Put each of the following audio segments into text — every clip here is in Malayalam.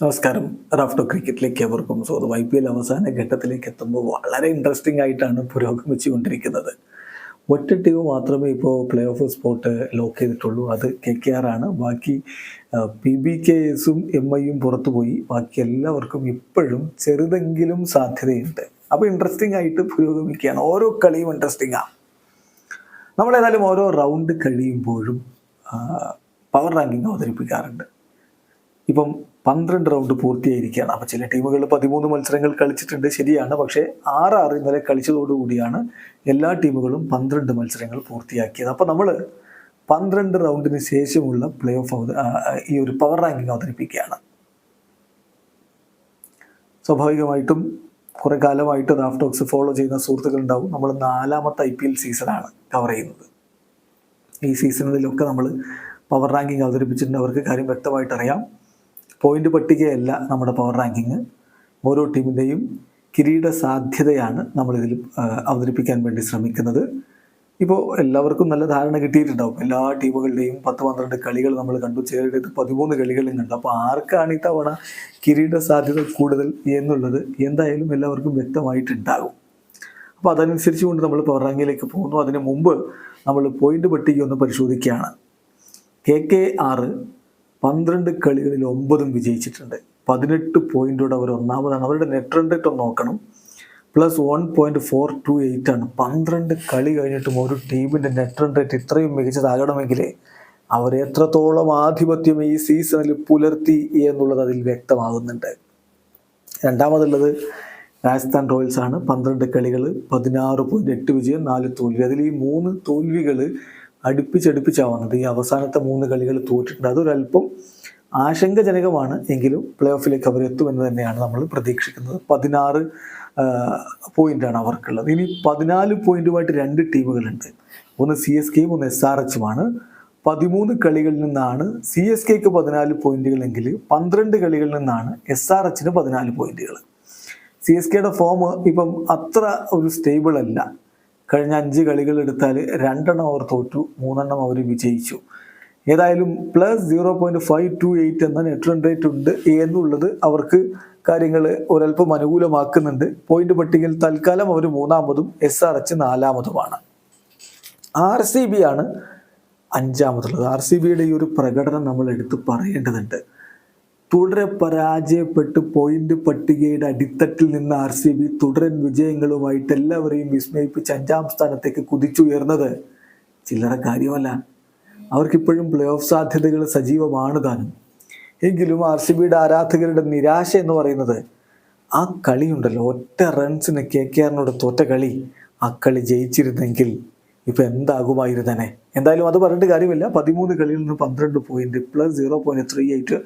നമസ്കാരം. റാഫ്റ്റോ ക്രിക്കറ്റിലേക്ക് എവർക്കും സ്വാഗതം. ഐ പി എൽ അവസാന ഘട്ടത്തിലേക്ക് എത്തുമ്പോൾ വളരെ ഇൻട്രസ്റ്റിംഗ് ആയിട്ടാണ് പുരോഗമിച്ചുകൊണ്ടിരിക്കുന്നത്. ഒറ്റ ടീം മാത്രമേ ഇപ്പോൾ പ്ലേ ഓഫ് സ്പോട്ട് ലോക്ക് ചെയ്തിട്ടുള്ളൂ. അത് കെ കെ ആർ ആണ് ബാക്കി പി ബി കെ എസും എം ഐയും പുറത്തു പോയി ബാക്കി എല്ലാവർക്കും ഇപ്പോഴും ചെറുതെങ്കിലും സാധ്യതയുണ്ട്. അപ്പോൾ ഇൻട്രസ്റ്റിംഗ് ആയിട്ട് പുരോഗമിക്കുകയാണ്. ഓരോ കളിയും ഇൻട്രസ്റ്റിംഗ് ആണ് നമ്മളേതായാലും ഓരോ റൗണ്ട് കഴിയുമ്പോഴും പവർ റാങ്കിങ് അവതരിപ്പിക്കാറുണ്ട്. ഇപ്പം പന്ത്രണ്ട് റൗണ്ട് പൂർത്തിയായിരിക്കുകയാണ്. അപ്പോൾ ചില ടീമുകൾ പതിമൂന്ന് മത്സരങ്ങൾ കളിച്ചിട്ടുണ്ട്. ശരിയാണ്. പക്ഷേ ആറ് ആറ് ഇന്നലെ കളിച്ചതോടുകൂടിയാണ് എല്ലാ ടീമുകളും പന്ത്രണ്ട് മത്സരങ്ങൾ പൂർത്തിയാക്കിയത്. അപ്പോൾ നമ്മൾ പന്ത്രണ്ട് റൗണ്ടിന് ശേഷമുള്ള പ്ലേ ഓഫ് ഈ ഒരു പവർ റാങ്കിങ് അവതരിപ്പിക്കുകയാണ്. സ്വാഭാവികമായിട്ടും കുറേ കാലമായിട്ട് റാഫ് ടോക്സ് ഫോളോ ചെയ്യുന്ന സുഹൃത്തുക്കളുണ്ടാവും നമ്മൾ നാലാമത്തെ ഐ പി എൽ സീസണാണ് കവർ ചെയ്യുന്നത്. ഈ സീസണിലൊക്കെ നമ്മൾ പവർ റാങ്കിങ് അവതരിപ്പിച്ചിട്ടുണ്ട്. അവർക്ക് കാര്യം വ്യക്തമായിട്ട് അറിയാം പോയിന്റ് പട്ടികയല്ല നമ്മുടെ പവർ റാങ്കിങ് ഓരോ ടീമിന്റെയും കിരീട സാധ്യതയാണ് നമ്മളിതിൽ അവതരിപ്പിക്കാൻ വേണ്ടി ശ്രമിക്കുന്നത്. ഇപ്പോൾ എല്ലാവർക്കും നല്ല ധാരണ കിട്ടിയിട്ടുണ്ടാവും. എല്ലാ ടീമുകളുടെയും പത്ത് പന്ത്രണ്ട് കളികൾ നമ്മൾ കണ്ടു. ചേരുന്നത് പതിമൂന്ന് കളികളും കണ്ടു. അപ്പോൾ ആർക്കാണ് ഈ തവണ കിരീട സാധ്യത കൂടുതൽ എന്നുള്ളത് എന്തായാലും എല്ലാവർക്കും വ്യക്തമായിട്ടുണ്ടാകും. അപ്പോൾ അതനുസരിച്ച് കൊണ്ട് നമ്മൾ പവർ റാങ്കിലേക്ക് പോകുന്നു. അതിന് മുമ്പ് നമ്മൾ പോയിന്റ് പട്ടിക ഒന്ന് പരിശോധിക്കുകയാണ്. കെ കെ ആറ് പന്ത്രണ്ട് കളികളിൽ ഒമ്പതും വിജയിച്ചിട്ടുണ്ട്. പതിനെട്ട് പോയിന്റോടെ അവർ ഒന്നാമതാണ്. അവരുടെ നെറ്റ് റൺ റേറ്റ് ഒന്ന് നോക്കണം. Plus one point four two eight ആണ്. പന്ത്രണ്ട് കളി കഴിഞ്ഞിട്ടും ഒരു ടീമിന്റെ നെറ്റ് റൺ റേറ്റ് ഇത്രയും മികച്ചതാകണമെങ്കിൽ അവർ എത്രത്തോളം ആധിപത്യം ഈ സീസണിൽ പുലർത്തി എന്നുള്ളത് അതിൽ വ്യക്തമാകുന്നുണ്ട്. രണ്ടാമതുള്ളത് രാജസ്ഥാൻ റോയൽസ് ആണ്. പന്ത്രണ്ട് കളികൾ പതിനാറ് പോയിന്റ് എട്ട് വിജയം നാല് തോൽവി. അതിൽ ഈ മൂന്ന് തോൽവികൾ അടുപ്പിച്ചടുപ്പിച്ചാണ് വന്നത് ഈ അവസാനത്തെ മൂന്ന് കളികൾ തോറ്റിട്ടുണ്ട്. അതൊരല്പം ആശങ്കജനകമാണ് എങ്കിലും പ്ലേ ഓഫിലേക്ക് അവർ എത്തുമെന്ന് തന്നെയാണ് നമ്മൾ പ്രതീക്ഷിക്കുന്നത്. പതിനാറ് പോയിന്റാണ് അവർക്കുള്ളത്. ഇനി പതിനാല് പോയിന്റുമായിട്ട് രണ്ട് ടീമുകളുണ്ട്. ഒന്ന് സി എസ് കെയും ഒന്ന് എസ് ആർ എച്ചുമാണ് പതിമൂന്ന് കളികളിൽ നിന്നാണ് സി എസ് കെക്ക് പതിനാല് പോയിന്റുകളെങ്കിൽ പന്ത്രണ്ട് കളികളിൽ നിന്നാണ് എസ് ആർ എച്ചിന് പതിനാല് പോയിന്റുകൾ സി എസ് കെയുടെ ഫോം ഇപ്പം അത്ര ഒരു സ്റ്റേബിൾ അല്ല. കഴിഞ്ഞ അഞ്ച് കളികൾ എടുത്താൽ രണ്ടെണ്ണം അവർ തോറ്റു മൂന്നെണ്ണം അവർ വിജയിച്ചു. ഏതായാലും plus zero point five two eight എന്ന നെറ്റ് റൺ റേറ്റ് ഉണ്ട് എന്നുള്ളത് അവർക്ക് കാര്യങ്ങൾ ഒരല്പം അനുകൂലമാക്കുന്നുണ്ട്. പോയിന്റ് പട്ടികയിൽ തൽക്കാലം അവർ മൂന്നാമതും എസ് ആർ എച്ച് നാലാമതുമാണ്. ആർ സി ബി ആണ് അഞ്ചാമതുള്ളത്. ആർ സി ബിയുടെ ഈ ഒരു പ്രകടനം നമ്മൾ എടുത്ത് പറയേണ്ടതുണ്ട്. തുടരെ പരാജയപ്പെട്ട് പോയിന്റ് പട്ടികയുടെ അടിത്തട്ടിൽ നിന്ന് ആർ സി ബി തുടരൻ വിജയങ്ങളുമായിട്ട് എല്ലാവരെയും വിസ്മയിപ്പിച്ച് അഞ്ചാം സ്ഥാനത്തേക്ക് കുതിച്ചുയർന്നത് ചില്ലറ കാര്യമല്ല. അവർക്കിപ്പോഴും പ്ലേ ഓഫ് സാധ്യതകൾ സജീവമാണ് താനും. എങ്കിലും ആർ സി ബിയുടെ ആരാധകരുടെ നിരാശ എന്ന് പറയുന്നത് ആ കളിയുണ്ടല്ലോ ഒറ്റ റൺസിന് കെ കെ ആറിനോട് തോറ്റ കളി. ആ കളി ജയിച്ചിരുന്നെങ്കിൽ ഇപ്പൊ എന്താകുമായിരുന്നേ എന്തായാലും അത് പറഞ്ഞിട്ട് കാര്യമില്ല. പതിമൂന്ന് കളിയിൽ നിന്ന് പന്ത്രണ്ട് point plus zero point three eight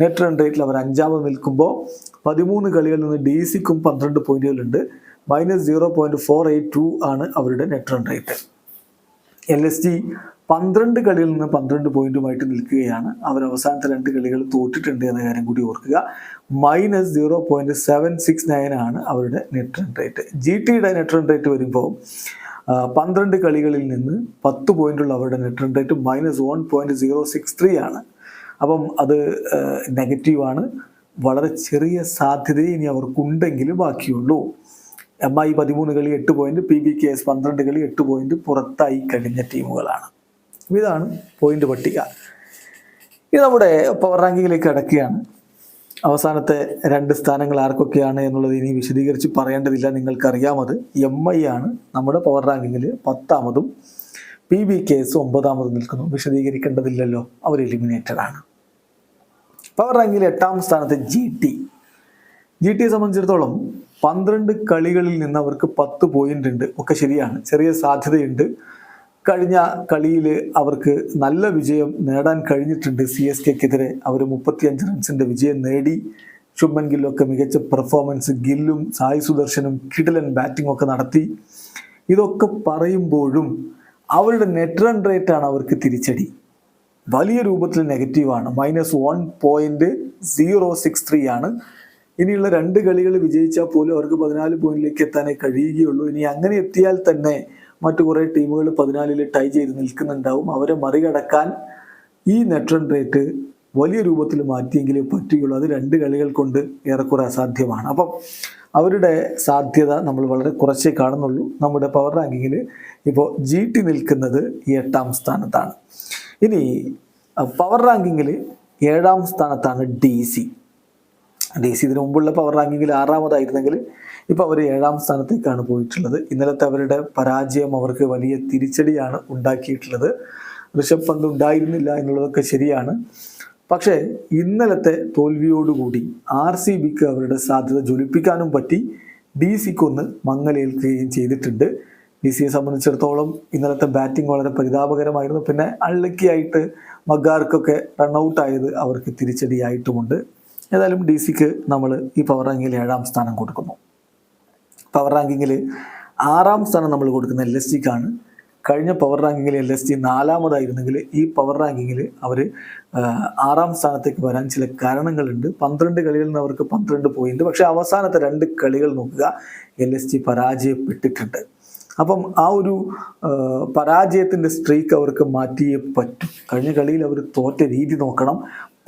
net run റേറ്റിൽ അവർ അഞ്ചാമത് നിൽക്കുമ്പോൾ പതിമൂന്ന് കളികളിൽ നിന്ന് ഡി സിക്കും പന്ത്രണ്ട് പോയിന്റുകളുണ്ട് minus zero point four eight two ആണ് അവരുടെ net run rate L S G പന്ത്രണ്ട് കളിയിൽ നിന്ന് പന്ത്രണ്ട് പോയിന്റുമായിട്ട് നിൽക്കുകയാണ്. അവർ അവസാനത്തെ രണ്ട് കളികൾ തോറ്റിട്ടുണ്ട് എന്ന കാര്യം കൂടി ഓർക്കുക. Minus zero point seven six nine ആണ് അവരുടെ നെറ്റ് റൺ റേറ്റ് ജി ടിയുടെ നെറ്റ് റൺ റേറ്റ് വരുമ്പോൾ പന്ത്രണ്ട് കളികളിൽ നിന്ന് പത്ത് പോയിന്റുള്ള അവരുടെ net run rate minus one point zero six three ആണ്. അപ്പം അത് നെഗറ്റീവാണ്. വളരെ ചെറിയ സാധ്യതയെ ഇനി അവർക്കുണ്ടെങ്കിൽ ബാക്കിയുള്ളൂ. എം ഐ പതിമൂന്ന് കളി എട്ട് point P B K S പന്ത്രണ്ട് കളി എട്ട് പോയിന്റ് പുറത്തായി കഴിഞ്ഞ ടീമുകളാണ്. ഇതാണ് പോയിന്റ് പട്ടിക. ഇത് നമ്മുടെ പവർ റാങ്കിങ്ങിലേക്ക് അടക്കുകയാണ് അവസാനത്തെ രണ്ട് സ്ഥാനങ്ങൾ ആർക്കൊക്കെയാണ് എന്നുള്ളത് ഇനി വിശദീകരിച്ച് പറയേണ്ടതില്ല. നിങ്ങൾക്കറിയാമത് എം ഐ ആണ് നമ്മുടെ പവർ റാങ്കിങ്ങിൽ പത്താമതും പി ബി കെ എസ് ഒമ്പതാമതും നിൽക്കുന്നു. വിശദീകരിക്കേണ്ടതില്ലല്ലോ. അവർ എലിമിനേറ്റഡ് ആണ്. പവർ റാങ്കിൽ എട്ടാം സ്ഥാനത്ത് ജി ടി ജി ടിയെ സംബന്ധിച്ചിടത്തോളം പന്ത്രണ്ട് കളികളിൽ നിന്ന് അവർക്ക് പത്ത് പോയിന്റ് ഉണ്ട്. ഒക്കെ ശരിയാണ്. ചെറിയ സാധ്യതയുണ്ട്. കഴിഞ്ഞ കളിയിൽ അവർക്ക് നല്ല വിജയം നേടാൻ കഴിഞ്ഞിട്ടുണ്ട്. സി എസ് കെക്കെതിരെ അവർ മുപ്പത്തിയഞ്ച് റൺസിന്റെ വിജയം നേടി. ശുഭൻ ഗില്ലൊക്കെ മികച്ച പെർഫോമൻസ് ഗില്ലും സായി സുദർശനും കിടലൻ ബാറ്റിംഗ് ഒക്കെ നടത്തി. ഇതൊക്കെ പറയുമ്പോഴും അവരുടെ നെറ്റ് റൺ റേറ്റാണ് അവർക്ക് തിരിച്ചടി. വലിയ രൂപത്തിൽ നെഗറ്റീവാണ് minus one point zero six three ആണ്. ഇനിയുള്ള രണ്ട് കളികൾ വിജയിച്ചാൽ പോലും അവർക്ക് പതിനാല് പോയിന്റിലേക്ക് എത്താനേ കഴിയുകയുള്ളൂ. ഇനി അങ്ങനെ എത്തിയാൽ തന്നെ മറ്റു കുറേ ടീമുകൾ പതിനാലിൽ ടൈ ചെയ്ത് നിൽക്കുന്നുണ്ടാവും. അവരെ മറികടക്കാൻ ഈ നെറ്റ് റൺ റേറ്റ് വലിയ രൂപത്തിൽ മാറ്റിയെങ്കിലേ പറ്റുകയുള്ളൂ. അത് രണ്ട് കളികൾ കൊണ്ട് ഏറെക്കുറെ അസാധ്യമാണ്. അപ്പം അവരുടെ സാധ്യത നമ്മൾ വളരെ കുറച്ചേ കാണുന്നുള്ളൂ. നമ്മുടെ പവർ റാങ്കിങ്ങിൽ ഇപ്പോൾ ജി ടി നിൽക്കുന്നത് എട്ടാം സ്ഥാനത്താണ്. ഇനി പവർ റാങ്കിങ്ങിൽ ഏഴാം സ്ഥാനത്താണ് ഡി സി ഡി സി ഇതിനു മുമ്പുള്ള പവർ റാങ്കിങ്ങിൽ ആറാമതായിരുന്നെങ്കിൽ ഇപ്പോൾ അവർ ഏഴാം സ്ഥാനത്തേക്കാണ് പോയിട്ടുള്ളത്. ഇന്നലത്തെ അവരുടെ പരാജയം അവർക്ക് വലിയ തിരിച്ചടിയാണ് ഉണ്ടാക്കിയിട്ടുള്ളത്. ഋഷഭ് പന്ത് ഉണ്ടായിരുന്നില്ല എന്നുള്ളതൊക്കെ ശരിയാണ്. പക്ഷേ ഇന്നലത്തെ തോൽവിയോടുകൂടി ആർ സി ബിക്ക് അവരുടെ സാധ്യത ജ്വലിപ്പിക്കാനും പറ്റി. ഡി സിക്കൊന്ന് മങ്ങലേൽക്കുകയും ചെയ്തിട്ടുണ്ട്. ഡി സിയെ സംബന്ധിച്ചിടത്തോളം ഇന്നലത്തെ ബാറ്റിംഗ് വളരെ പരിതാപകരമായിരുന്നു. പിന്നെ അൺലക്കി ആയിട്ട് മഗാർക്കൊക്കെ റൺഔട്ട് ആയത് അവർക്ക് തിരിച്ചടിയായിട്ടുമുണ്ട്. ഏതായാലും ഡി സിക്ക് നമ്മൾ ഈ പവർ റാങ്കിങ്ങിൽ ഏഴാം സ്ഥാനം കൊടുക്കുന്നു. പവർ റാങ്കിങ്ങിൽ ആറാം സ്ഥാനം നമ്മൾ കൊടുക്കുന്ന എൽ എസ് ജിക്കാണ്. കഴിഞ്ഞ പവർ റാങ്കിങ്ങിൽ എൽ എസ് ജി നാലാമതായിരുന്നെങ്കിൽ ഈ പവർ റാങ്കിങ്ങിൽ അവർ ആറാം സ്ഥാനത്തേക്ക് വരാൻ ചില കാരണങ്ങളുണ്ട്. പന്ത്രണ്ട് കളികളിൽ നിന്ന് അവർക്ക് പന്ത്രണ്ട് പോയിന്റ് പക്ഷേ അവസാനത്തെ രണ്ട് കളികൾ നോക്കുക എൽ എസ് ജി പരാജയപ്പെട്ടിട്ടുണ്ട്. അപ്പം ആ ഒരു പരാജയത്തിന്റെ സ്ട്രീക്ക് അവർക്ക് മാറ്റിയേ പറ്റും. കഴിഞ്ഞ കളിയിൽ അവർ തോറ്റ രീതി നോക്കണം.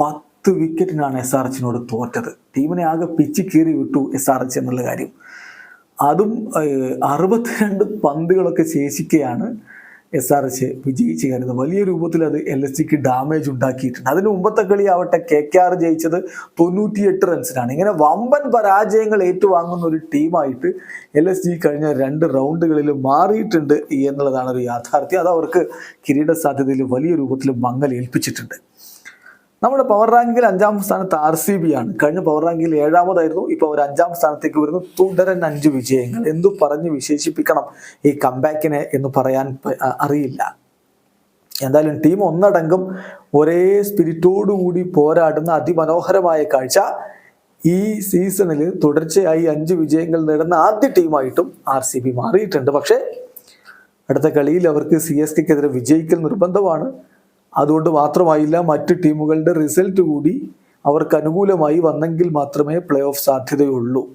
പത്ത് വിക്കറ്റിനാണ് എസ് ആർ എച്ചിനോട് തോറ്റത്. ടീമിനെ ആകെ പിച്ച് കീറി വിട്ടു എസ് ആർ എച്ച് എന്നുള്ള കാര്യം. അതും അറുപത്തിരണ്ട് പന്തുകളൊക്കെ ശേഷിക്കെയാണ് എസ് ആർ എച്ച് വിജയിച്ച് കരുതുന്നത് വലിയ രൂപത്തിൽ അത് എൽ എസ് സിക്ക് ഡാമേജ് ഉണ്ടാക്കിയിട്ടുണ്ട്. അതിന് മുമ്പത്തെ കളി ആവട്ടെ കെ കെ ആർ ജയിച്ചത് തൊണ്ണൂറ്റിയെട്ട് റൺസിനാണ് ഇങ്ങനെ വമ്പൻ പരാജയങ്ങൾ ഏറ്റുവാങ്ങുന്ന ഒരു ടീമായിട്ട് എൽ എസ് ജി കഴിഞ്ഞ രണ്ട് റൗണ്ടുകളിൽ മാറിയിട്ടുണ്ട് എന്നുള്ളതാണ് ഒരു യാഥാർത്ഥ്യം. അത് അവർക്ക് കിരീട സാധ്യതയിൽ വലിയ രൂപത്തിൽ മങ്ങൽ ഏൽപ്പിച്ചിട്ടുണ്ട് നമ്മുടെ പവർ റാങ്കിൽ അഞ്ചാം സ്ഥാനത്ത് ആർ സി ബി ആണ്. കഴിഞ്ഞ പവർ റാങ്കിൽ ഏഴാമതായിരുന്നു. ഇപ്പോൾ അവർ അഞ്ചാം സ്ഥാനത്തേക്ക് വരുന്നു. തുടരൻ അഞ്ച് വിജയങ്ങൾ. എന്തു പറഞ്ഞ് വിശേഷിപ്പിക്കണം ഈ കംബാക്കിനെ എന്ന് പറയാൻ അറിയില്ല. എന്തായാലും ടീം ഒന്നടങ്കം ഒരേ സ്പിരിറ്റോടുകൂടി പോരാടുന്ന അതിമനോഹരമായ കാഴ്ച ഈ സീസണിൽ തുടർച്ചയായി അഞ്ച് വിജയങ്ങൾ നേടുന്ന ആദ്യ ടീമായിട്ടും ആർ സി ബി മാറിയിട്ടുണ്ട്. പക്ഷേ അടുത്ത കളിയിൽ അവർക്ക് സി എസ് കെക്കെതിരെ വിജയിക്കൽ നിർബന്ധമാണ്. അതുകൊണ്ട് മാത്രമായില്ല മറ്റ് ടീമുകളുടെ റിസൾട്ട് കൂടി അവർക്ക് അനുകൂലമായി വന്നെങ്കിൽ മാത്രമേ പ്ലേ ഓഫ് സാധ്യതയുള്ളൂ.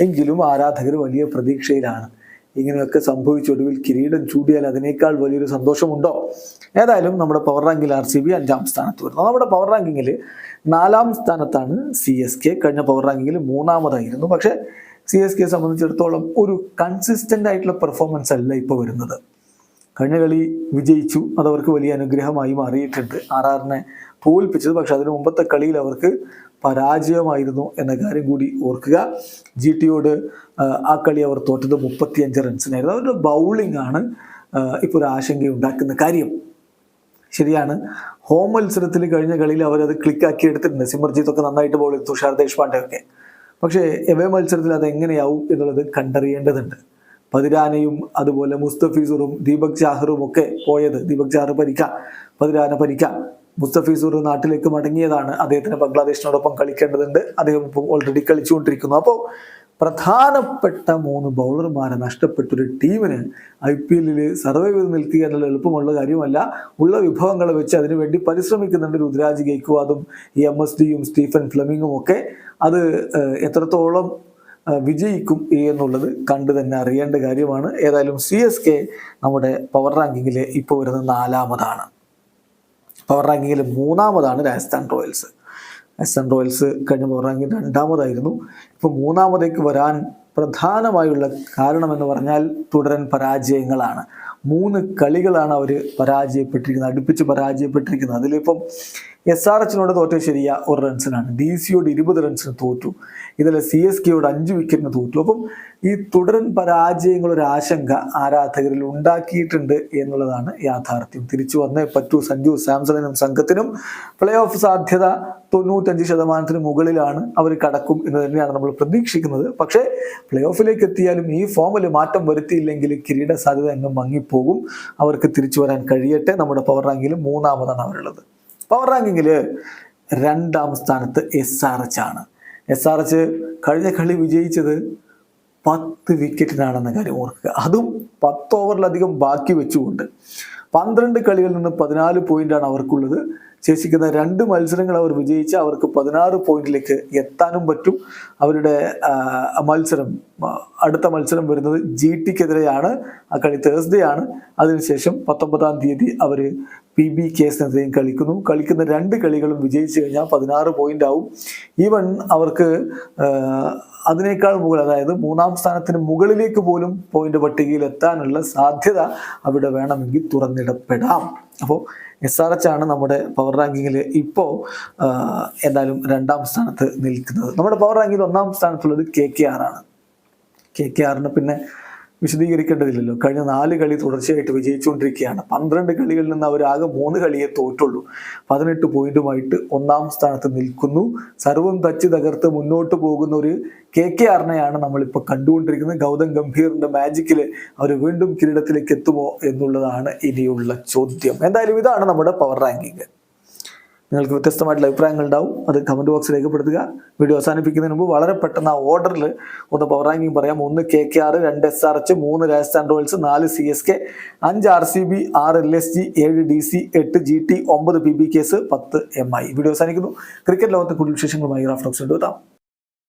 എങ്കിലും ആരാധകർ വലിയ പ്രതീക്ഷയിലാണ്. ഇങ്ങനെയൊക്കെ സംഭവിച്ചൊടുവിൽ കിരീടം ചൂടിയാൽ അതിനേക്കാൾ വലിയൊരു സന്തോഷമുണ്ടോ? ഏതായാലും നമ്മുടെ പവർ റാങ്കിൽ ആർ സി ബി അഞ്ചാം സ്ഥാനത്ത് വരുന്നു. നമ്മുടെ പവർ റാങ്കിങ്ങിൽ നാലാം സ്ഥാനത്താണ് സി എസ് കെ. കഴിഞ്ഞ പവർ റാങ്കിങ്ങിൽ മൂന്നാമതായിരുന്നു. പക്ഷേ സി എസ് കെയെ സംബന്ധിച്ചിടത്തോളം ഒരു കൺസിസ്റ്റന്റ് ആയിട്ടുള്ള പെർഫോമൻസ് അല്ല ഇപ്പോൾ വരുന്നത്. കഴിഞ്ഞ കളി വിജയിച്ചു. അത് അവർക്ക് വലിയ അനുഗ്രഹമായി മാറിയിട്ടുണ്ട്. ആർ ആറിനെ തോൽപ്പിച്ചത്. പക്ഷെ അതിന് മുമ്പത്തെ കളിയിൽ അവർക്ക് പരാജയമായിരുന്നു എന്ന കാര്യം കൂടി ഓർക്കുക. ജി ടിയോട് ആ കളി അവർ തോറ്റത് മുപ്പത്തിയഞ്ച് റൺസിനായിരുന്നു. അവരുടെ ബൗളിംഗ് ആണ് ഇപ്പോൾ ഒരു ആശങ്ക ഉണ്ടാക്കുന്ന കാര്യം. ശരിയാണ്. ഹോം മത്സരത്തിൽ കഴിഞ്ഞ കളിയിൽ അവരത് ക്ലിക്കാക്കി എടുത്തിട്ടുണ്ട്. സിമർജിത്ത് ഒക്കെ നന്നായിട്ട് ബോൾ ചെയ്തു. തുഷാർ ദേശ്പാണ്ഡെ ഒക്കെ പക്ഷേ എവേ മത്സരത്തിൽ അത് എങ്ങനെയാവും എന്നുള്ളത് കണ്ടറിയേണ്ടതുണ്ട്. പതിരാനയും അതുപോലെ മുസ്തഫീസുറും ദീപക് ചാഹറും ഒക്കെ പോയത് ദീപക് ചാഹർ പരിക്ക പതിരാന പരിക്ക മുസ്തഫീസൂർ നാട്ടിലേക്ക് മടങ്ങിയതാണ് അദ്ദേഹത്തിന് ബംഗ്ലാദേശിനോടൊപ്പം കളിക്കേണ്ടതുണ്ട്. അദ്ദേഹം ഇപ്പോൾ ഓൾറെഡി കളിച്ചുകൊണ്ടിരിക്കുന്നു. അപ്പോൾ പ്രധാനപ്പെട്ട മൂന്ന് ബൗളർമാരെ നഷ്ടപ്പെട്ടൊരു ടീമിന് ഐ പി എല്ലിൽ സർവൈവ് ചെയ്ത് നിൽക്കുക എന്നുള്ള എളുപ്പമുള്ള കാര്യമല്ല. ഉള്ള വിഭവങ്ങളെ വെച്ച് അതിനുവേണ്ടി പരിശ്രമിക്കുന്നുണ്ട് രുദ്രാജ് ഗെയ്ക്വാദും ഈ എം എസ് ഡിയും സ്റ്റീഫൻ ഫ്ലമിങ്ങും ഒക്കെ. അത് എത്രത്തോളം വിജയിക്കും എന്നുള്ളത് കണ്ടു തന്നെ അറിയേണ്ട കാര്യമാണ്. ഏതായാലും സി എസ് കെ നമ്മുടെ പവർ റാങ്കിങ്ങിൽ ഇപ്പോൾ വരുന്നത് നാലാമതാണ്. പവർ റാങ്കിങ്ങിൽ മൂന്നാമതാണ് രാജസ്ഥാൻ റോയൽസ്. രാജസ്ഥാൻ റോയൽസ് കഴിഞ്ഞ പവർ റാങ്കിങ് രണ്ടാമതായിരുന്നു. ഇപ്പോൾ മൂന്നാമതേക്ക് വരാൻ പ്രധാനമായുള്ള കാരണമെന്ന് പറഞ്ഞാൽ തുടരൻ പരാജയങ്ങളാണ്. മൂന്ന് കളികളാണ് അവർ പരാജയപ്പെട്ടിരിക്കുന്നത് അടുപ്പിച്ച് പരാജയപ്പെട്ടിരിക്കുന്നത്. അതിലിപ്പം എസ് ആർ എച്ചിനോട് തോറ്റത് ശരിയാ ഒരു റൺസിനാണ് ഡി സിയോട് ഇരുപത് റൺസിന് തോറ്റു. ഇതിൽ സി എസ് കെയോട് അഞ്ച് വിക്കറ്റിന് തോറ്റു. അപ്പം ഈ തുടരൻ പരാജയങ്ങളൊരു ആശങ്ക ആരാധകരിൽ ഉണ്ടാക്കിയിട്ടുണ്ട് എന്നുള്ളതാണ് യാഥാർത്ഥ്യം. തിരിച്ചു വന്നേ പറ്റൂ. സഞ്ജു സാംസണിനും സംഘത്തിനും പ്ലേ ഓഫ് സാധ്യത തൊണ്ണൂറ്റഞ്ച് ശതമാനത്തിന് മുകളിലാണ്. അവർ കടക്കും എന്ന് തന്നെയാണ് നമ്മൾ പ്രതീക്ഷിക്കുന്നത്. പക്ഷേ പ്ലേ ഓഫിലേക്ക് എത്തിയാലും ഈ ഫോമിൽ മാറ്റം വരുത്തിയില്ലെങ്കിൽ കിരീട സാധ്യത എങ്ങും മങ്ങിപ്പോകും. അവർക്ക് തിരിച്ചു വരാൻ കഴിയട്ടെ. നമ്മുടെ പവർ റാങ്കിൽ മൂന്നാമതാണ് അവരുള്ളത്. പവർ റാങ്കിങ്ങിൽ രണ്ടാം സ്ഥാനത്ത് എസ് ആർ എച്ച് ആണ്. എസ് ആർ എച്ച് കഴിഞ്ഞ കളി വിജയിച്ചത് പത്ത് വിക്കറ്റിനാണെന്ന കാര്യം ഓർക്കുക. അതും പത്ത് ഓവറിലധികം ബാക്കി വെച്ചുകൊണ്ട് പന്ത്രണ്ട് കളികളിൽ നിന്ന് പതിനാല് പോയിന്റാണ് അവർക്കുള്ളത്. ശേഷിക്കുന്ന രണ്ട് മത്സരങ്ങൾ അവർ വിജയിച്ച് അവർക്ക് പതിനാറ് പോയിന്റിലേക്ക് എത്താനും പറ്റും. അവരുടെ മത്സരം അടുത്ത മത്സരം വരുന്നത് ജി ടിക്കെതിരെയാണ്. ആ കളി തേഴ്സ്ഡേ ആണ് അതിനുശേഷം പത്തൊമ്പതാം തീയതി അവർ പി ബി കേസിനെതിരെയും കളിക്കുന്നു. കളിക്കുന്ന രണ്ട് കളികളും വിജയിച്ചു കഴിഞ്ഞാൽ പതിനാറ് പോയിന്റ് ആവും ഈവൻ അവർക്ക് അതിനേക്കാൾ മുകളിൽ അതായത് മൂന്നാം സ്ഥാനത്തിന് മുകളിലേക്ക് പോലും പോയിന്റ് പട്ടികയിൽ എത്താനുള്ള സാധ്യത അവിടെ വേണമെങ്കിൽ തുറന്നിടപ്പെടാം. അപ്പോൾ എസ് ആർ എച്ച് ആണ് നമ്മുടെ പവർ റാങ്കിങ്ങിൽ ഇപ്പോൾ എന്തായാലും രണ്ടാം സ്ഥാനത്ത് നിൽക്കുന്നത്. നമ്മുടെ പവർ റാങ്കിങ്ങിൽ ഒന്നാം സ്ഥാനത്തുള്ളത് കെ കെ ആർ ആണ്. കെ കെ ആറിന് പിന്നെ വിശദീകരിക്കേണ്ടതില്ലല്ലോ. കഴിഞ്ഞ നാല് കളി തുടർച്ചയായിട്ട് വിജയിച്ചുകൊണ്ടിരിക്കുകയാണ്. പന്ത്രണ്ട് കളികളിൽ നിന്ന് അവർ ആകെ മൂന്ന് കളിയെ തോറ്റുള്ളൂ. പതിനെട്ട് പോയിന്റുമായിട്ട് ഒന്നാം സ്ഥാനത്ത് നിൽക്കുന്നു. സർവം തച്ച് തകർത്ത് മുന്നോട്ട് പോകുന്ന ഒരു കെ കെ ആറിനെയാണ് നമ്മളിപ്പോൾ കണ്ടുകൊണ്ടിരിക്കുന്നത്. ഗൗതം ഗംഭീറിന്റെ മാജിക്കിൽ അവർ വീണ്ടും കിരീടത്തിലേക്ക് എത്തുമോ എന്നുള്ളതാണ് ഇനിയുള്ള ചോദ്യം. എന്തായാലും ഇതാണ് നമ്മുടെ പവർ റാങ്കിങ്. നിങ്ങൾക്ക് വ്യത്യസ്തമായിട്ടുള്ള അഭിപ്രായങ്ങൾ ഉണ്ടാവും. അത് കമന്റ് ബോക്സിൽ രേഖപ്പെടുത്തുക. വീഡിയോ അവസാനിപ്പിക്കുന്നതിന് മുമ്പ് വളരെ പെട്ടെന്ന് ആ ഓർഡറിൽ ഒന്ന് പവർ റാങ്കിങ് പറയാം. ഒന്ന് കെ കെ ആർ രണ്ട് എസ് ആർ എച്ച് മൂന്ന് രാജസ്ഥാൻ റോയൽസ് നാല് സി എസ് കെ അഞ്ച് ആർ സി ബി ആറ് എൽ എസ് ജി ഏഴ് ഡി സി എട്ട് ജി ടി ഒമ്പത് പി ബി കേസ് പത്ത് എം ഐ വീഡിയോ അവസാനിക്കുന്നു. ക്രിക്കറ്റ് ലോകത്തെ കൂടുതൽ വിശേഷങ്ങളുമായി റാഫ്റ്റോക്സ് കൊണ്ടുവരാം